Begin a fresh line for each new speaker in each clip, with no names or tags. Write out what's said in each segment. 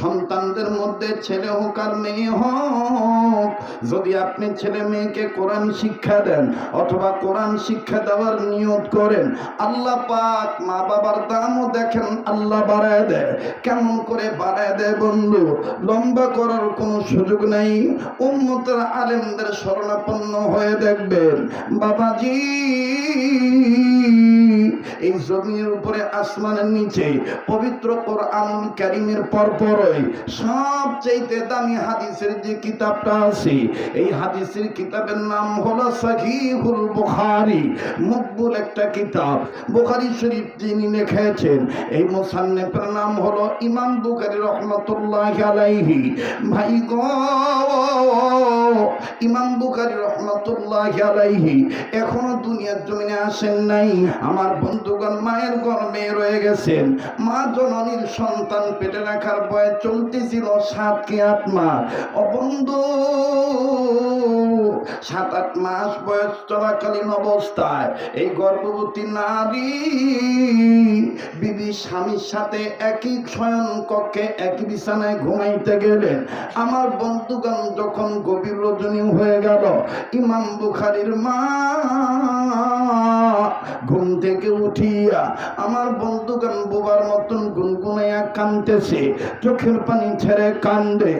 সন্তানদের মধ্যে ছেলে হোক আর মেয়ে হোক, যদি আপনি ছেলে মেয়েকে কোরআন শিক্ষা দেন অথবা কোরআন শিক্ষা দেওয়ার নিয়ত করেন, আল্লাহ পাক মা বাবার দামও দেখেন, আল্লাহ বাড়ায় দেয়। কেমন করে বাড়ায় দেয় বন্ধু? লম্বা করার কোনো সুযোগ নাই। উন্মতের আলেমদের শরণাপন্ন হয়ে দেখবেন। বাবাজি! এই জমির উপরে আসমানের নিচে পবিত্র কোরআন কারিমের পরপরই সবচেয়ে দামি হাদিসের যে কিতাবটা আছে, এই হাদিসের কিতাবের নাম হলো সহিহুল বুখারী। মকবুল একটা কিতাব। বুখারী শরীফ যিনি লিখেছেন, এই মুসান্নিফের নাম হলো ইমাম বুখারী রহমাতুল্লাহি আলাইহি। ভাই গো, ইমাম বুখারী রহমাতুল্লাহি আলাইহি, এখনও দুনিয়ার জমিনে আসেন নাই। আমার বন্ধুগণ, মায়ের গর্ভে রয়ে গেছেন। মা জননীর সন্তান পেটে রাখার বয়ে চলতেছিল সাত কি আট মাস। অবন্ধু সাত আট মাস বয়স চলাকালীন অবস্থায় এই গর্ভবতী নারী বিবি স্বামীর সাথে একই শয়ন কক্ষে একই বিছানায় ঘুমাইতে গেলেন। আমার বন্ধুগণ, যখন গভীর রজনী হয়ে গেল, ইমাম বুখারির মা ঘুম থেকে উঠিয়া আমার বন্ধুগণ বোবার মতন গুনগুনাইয়া কানতেছে চোখের পানি ছেড়ে কান্দে,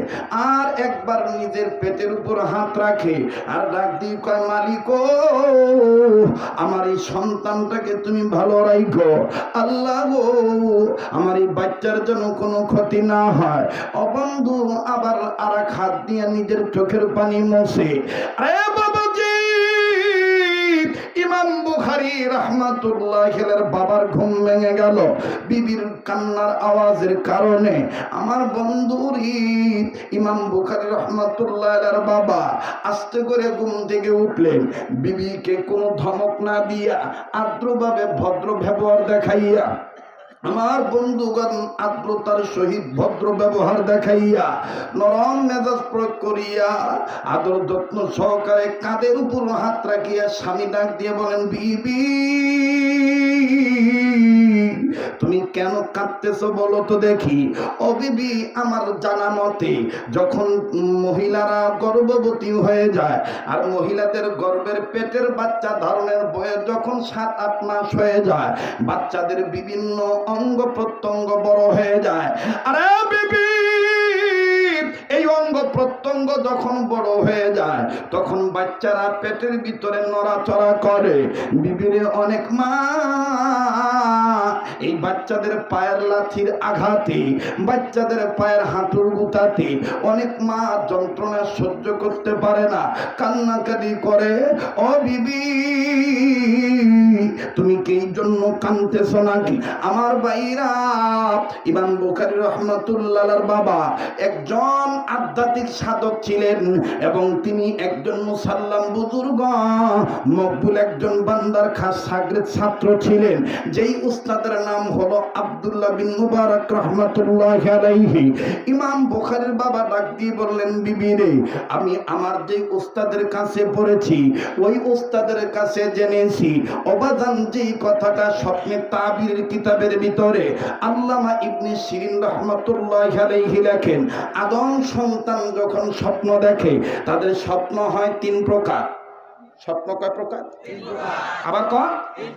আর একবার নিজের পেটের উপর হাত রাখে আর ডাক দিয়ে কয়, মালিক, আমার এই সন্তানটাকে তুমি ভালো রাখো আল্লাহ গো, আমার এই বাচ্চার যেন কোনো ক্ষতি না হয়। অবন্ধু আবার আর এক হাত দিয়ে নিজের চোখের পানি মোছে। আরে বুখারি রহমাতুল্লাহ বাবার ঘুম ভেঙে গেল। বিবির কান্নার আওয়াজের কারণে আমার বন্ধুর ইমাম বুখারি রহমাতুল্লাহ বাবা আস্তে করে ঘুম থেকে উঠলেন। বিবিকে কোনো ধমক না দিয়া আর্দ্রভাবে ভদ্র ব্যবহার দেখাইয়া আমার বন্ধুগণ আদ্রতার সহিত ভদ্র ব্যবহার দেখাইয়া, নরম মেজাজ প্রয়োগ করিয়া, আদর যত্ন সহকারে কাঁধের উপর হাত রাখিয়া স্বামী ডাক দিয়ে বলেন, বিবি। তুমি কেন কাঁদতেছো বলো তো দেখি? ও বিবি, আমার জানা মতে, যখন মহিলারা গর্ভবতী হয়ে যায়, আর মহিলাদের গর্ভের পেটের বাচ্চা ধারণের বয়স যখন সাত, আট মাস হয়ে যায়, বাচ্চাদের বিভিন্ন অঙ্গ প্রত্যঙ্গ বড় হয়ে যায়। আরে বিবি, এই অঙ্গ প্রত্যঙ্গ যখন বড় হয়ে যায়, তখন বাচ্চারা পেটের ভিতরে নড়াচড়া করে। বিবিরে অনেক মা এই বাচ্চাদের পায়ের লাথির আঘাতে, বাচ্চাদের পায়ের হাঁটুর গুতাতে অনেক মা যন্ত্রণা সহ্য করতে পারে না, কান্নাকাটি করে। ও বিবি! তুমি কি জন্য কানতেছ নাকি? আমার বাইরা ইমাম বুখারী রহমাতুল্লাহর বাবা একজন আধ্যাত্মিক সাধক ছিলেন এবং তিনি একজন মুসাল্লাম বুজুর্গ, মকবুল একজন বান্দার খাস সাগরের ছাত্র ছিলেন। যেই উস্তাদের নাম হলো আব্দুল্লাহ বিন মুবারক রহমাতুল্লাহ আলাইহি। ইমাম বুখারীর বাবা ডাক দিয়ে বললেন, বিবি রে, আমি আমার যে উস্তাদের কাছে পড়েছি, ওই উস্তাদের কাছে জেনেছি অবাজান যেই কথাটা স্বপ্নে তাবির কিতাবের ভিতরে আল্লামা ইবনে সিরিন রহমতুল্লাহ আলাইহি লেখেন, আদম সন্তান যখন স্বপ্ন দেখে, তাদের স্বপ্ন হয় তিন প্রকার। স্বপ্ন কয় প্রকার। আবার কয়?